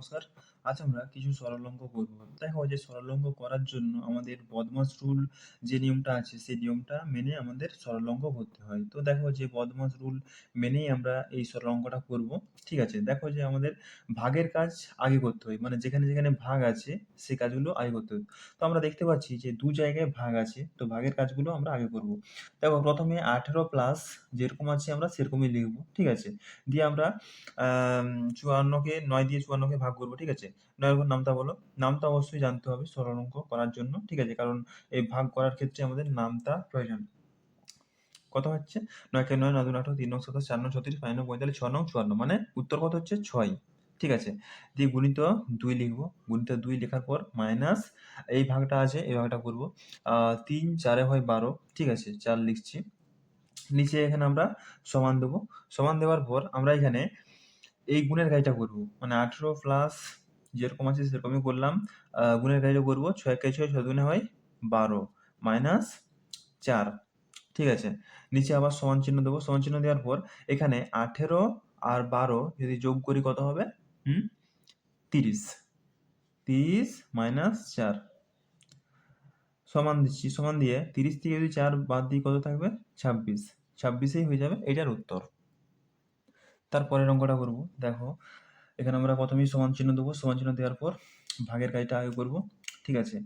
নমস্কার। আজ আমরা কিছু সরলঙ্ক করব। দেখো, যে সরলঙ্ক করার জন্য আমাদের বদমাস রুল যে নিয়মটা আছে, সেই নিয়মটা মেনে আমাদের সরলঙ্ক করতে হয়। তো দেখো, যে বদমাস রুল মেনেই আমরা এই সরলঙ্কটা করব। ঠিক আছে? দেখো, যে আমাদের ভাগের কাজ আগে করতে হয়। মানে যেখানে যেখানে ভাগ আছে সেই কাজগুলো আগে করতে হয়। তো আমরা দেখতে পাচ্ছি যে দু জায়গায় ভাগ আছে। তো ভাগের কাজগুলো আমরা আগে করব। দেখো, প্রথমে আঠেরো প্লাস যেরকম আছে আমরা সেরকমই লিখব। ঠিক আছে? দিয়ে আমরা চুয়ান্নকে, নয় দিয়ে চুয়ান্নকে ভাগ করব, ঠিক আছে? নয়ের উপর নামতা বলো। নামতা অবশ্যই জানতে হবে, সরল অঙ্ক করার জন্য, ঠিক আছে? কারণ এই ভাগ করার ক্ষেত্রে আমাদের নামতা প্রয়োজন। কত হচ্ছে? নয় নয় দু আঠারো, তিন নয় সাতাশ, চার নয় ছত্রিশ, পাঁচ নয় পঁয়তাল্লিশ, ছ নয় চুয়ান্ন। মানে উত্তর কত হচ্ছে? ছয়। ঠিক আছে? দিয়ে গুণিত দুই লিখব। গুণিত দুই লেখার পর মাইনাস এই ভাগটা আছে, এই ভাগটা করব। তিন চারে হয় বারো। ঠিক আছে? চার লিখছি। নিচে এখানে আমরা সমান দেবো। সমান দেওয়ার পর আমরা এখানে এই গুণের কাজটা করব। মানে আঠেরো প্লাস যেরকম আছে সেরকমই করলাম। গুণের কাজটা করব। ছয় কে ছয় ছয় দুনে হয় বারো মাইনাস চার। ঠিক আছে? নিচে আবার সমান চিহ্ন দেবো। সমান চিহ্ন দেওয়ার পর এখানে আঠেরো আর বারো যদি যোগ করি কত হবে? হুম? তিরিশ। তিরিশ মাইনাস চার। সমান দিচ্ছি। সমান দিয়ে তিরিশ থেকে যদি চার বাদ দিই কত থাকবে? ছাব্বিশ। ছাব্বিশেই হয়ে যাবে এটার উত্তর। তারপরের অঙ্কটা করব। দেখো, এখানে আমরা প্রথমেই সমান চিহ্ন দেবো। সমান চিহ্ন দেওয়ার পর ভাগের কাজটা আগে করব। ঠিক আছে?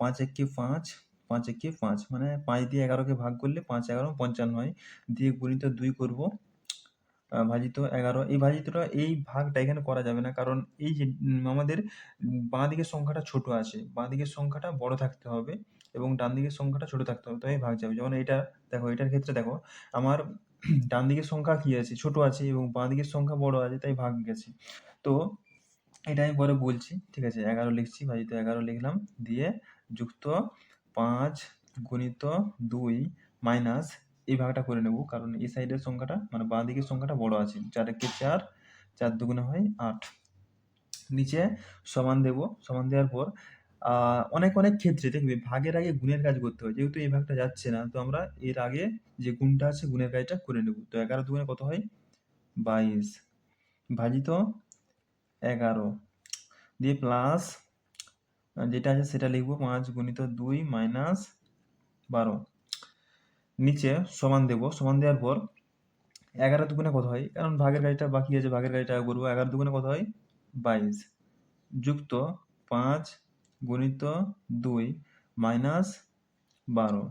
পাঁচ এককে পাঁচ পাঁচ এককে পাঁচ মানে পাঁচ দিয়ে এগারোকে ভাগ করলে পাঁচ এগারো পঞ্চান্ন হয়। দিয়ে গুণিত দুই করব। ভাজিত এগারো। এই ভাজিতটা, এই ভাগটা এখানে করা যাবে না। কারণ এই যে আমাদের বাঁ দিকের সংখ্যাটা ছোট আছে। বাঁ দিকের সংখ্যাটা বড় থাকতে হবে এবং ডান দিকের সংখ্যাটা ছোট থাকতে হবে। তবে ভাগ যাবে। যেমন এটা, দেখো, এটার ক্ষেত্রে দেখো, আমার ডান দিকের সংখ্যা কি আছে? ছোট আছে এবং বাঁ দিকের সংখ্যা বড় আছে, তাই ভাগ গেছে। তো, এটা আমি পরে বলছি, ঠিক আছে? এগারো লিখছি ভাজিত এগারো লিখলাম, দিয়ে যুক্ত পাঁচ গুণিত দুই মাইনাস এই ভাগটা করে নেব, কারণ এই সাইডের সংখ্যাটা মানে বাঁ দিকের সংখ্যাটা বড় আছে। চার একে চার চার দুগুণে হয় আট। নিচে সমান দেব, সমান দেওয়ার পর অনেক অনেক ক্ষেত্রে দেখবে, ভাগের আগে গুণের কাজ করতে হয়। যেহেতু এই ভাগটা যাচ্ছে না, তো আমরা এর আগে যে গুণটা আছে, গুণের কাজটা করে নেব। তো এগারো দুগুণে কত হয়? বাইশ। ভাজিত এগারো। দিয়ে প্লাস যেটা আছে, সেটা লিখব পাঁচ গুণিত দুই মাইনাস বারো। নিচে সমান দেব। সমান দেওয়ার পর এগারো দুগুণে কত হয়? কারণ ভাগের কাজটা বাকি আছে, ভাগের কাজটা করব। এগারো দুগুণে কত হয়? বাইশ। যুক্ত পাঁচ গুণিত দুই মাইনাস বারো।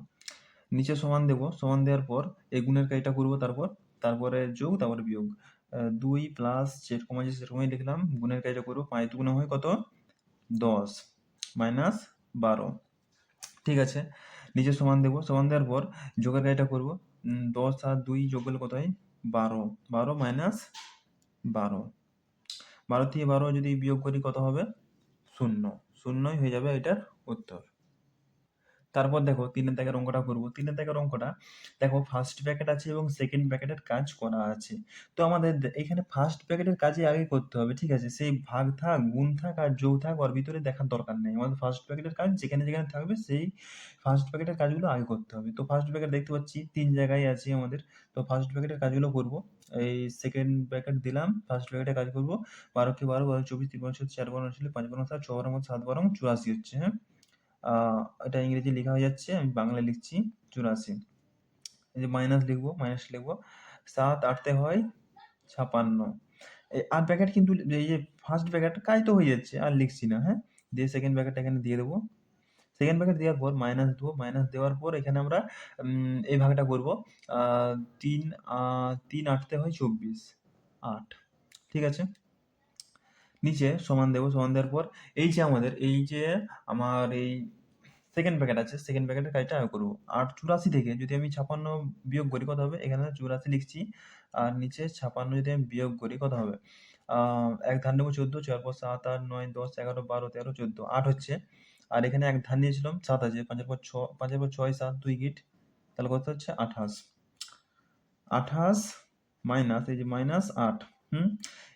নিচে সমান দেব, সমান দেওয়ার পর এই গুণের কাজটা করব তারপর, তারপরে যোগ, তারপরে বিয়োগ। দুই প্লাস যেরকম আছে সেরকমই লিখলাম, গুণের কাজটা করব পাঁচ দুগুণে হয় কত? দশ মাইনাস বারো। ঠিক আছে, নিচে সমান দেবো, সমান দেওয়ার পর যোগের কাজটা করব দশ আর দুই যোগ করলে কত হয়? বারো। বারো মাইনাস বারো। বারো থেকে বারো যদি বিয়োগ করি কত হবে? শূন্য। শূন্যই হয়ে যাবে এটার উত্তর। তারপর দেখো তিনের দাগের অঙ্কটা করব। তিনের দাগের অঙ্কটা দেখো ফার্স্ট প্যাকেট আছে এবং সেকেন্ড প্যাকেটের কাজ করা আছে। তো আমাদের এখানে ফার্স্ট প্যাকেটের কাজই আগে করতে হবে, ঠিক আছে? সেই ভাগ থাক, গুণ থাক আর যোগ থাক ওর ভিতরে দেখার দরকার নেই। আমাদের ফার্স্ট প্যাকেটের কাজ যেখানে যেখানে থাকবে সেই ফার্স্ট প্যাকেটের কাজগুলো আগে করতে হবে। তো ফার্স্ট প্যাকেট দেখতে পাচ্ছি তিন জায়গায় আছে আমাদের। তো ফার্স্ট প্যাকেটের কাজগুলো করব। এই সেকেন্ড প্যাকেট দিলাম ফার্স্ট প্যাকেটে কাজ করব। বারো কি বারো বারো, চব্বিশ, তিন বারো চার বারো ছিল পাঁচ বারো সাত, ছ, বারো, সাত, বারো, চুরাশি হচ্ছে হ্যাঁ? এটা ইংরেজি লেখা হয়ে যাচ্ছে, আমি বাংলায় লিখছি, চুরাশি। এই যে মাইনাস লিখব মাইনাস লিখব, সাত আটতে হয় ছাপান্ন। এই আট প্যাকেট কিন্তু এই যে ফার্স্ট প্যাকেট কাজ তো হয়ে যাচ্ছে, আর লিখছি না হ্যাঁ? দিয়ে সেকেন্ড প্যাকেটটা এখানে দিয়ে দেবো। সেকেন্ড প্যাকেট দেওয়ার পর মাইনাস দেবো মাইনাস দেওয়ার পর এখানে আমরা এই ভাগটা করব। তিন তিন আটতে হয় চব্বিশ, আট। ঠিক আছে? নিচে সমান দেবো, সমান দেওয়ার পর এই যে আমাদের, এই যে আমার এই সেকেন্ড প্যাকেট আছে সেকেন্ড প্যাকেটের কাজটা আগে করব। আর চুরাশি থেকে যদি আমি ছাপান্ন বিয়োগ করি কত হবে? এখানে চুরাশি লিখছি। আর নিচে ছাপান্ন যদি আমি বিয়োগ করি কত হবে? এক ধান নেব চোদ্দ, চার পর সাত আট নয়, দশ, এগারো, বারো, তেরো, চোদ্দ, আট হচ্ছে। আর এখানে এক ধান নিয়েছিলাম, সাত আছে। পাঁচের পর ছ, পাঁচের পর ছয়, সাত, দুই, গিট। তাহলে কত হচ্ছে? আঠাশ। আঠাশ মাইনাস, এই যে মাইনাস আট। হুম?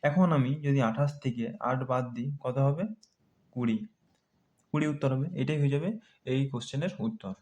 এখন আমি যদি আঠাশ থেকে আট বাদ দিই, কত হবে? কুড়ি। কুড়ি উত্তর হবে, এটাই হয়ে যাবে এই কোশ্চেনের উত্তর।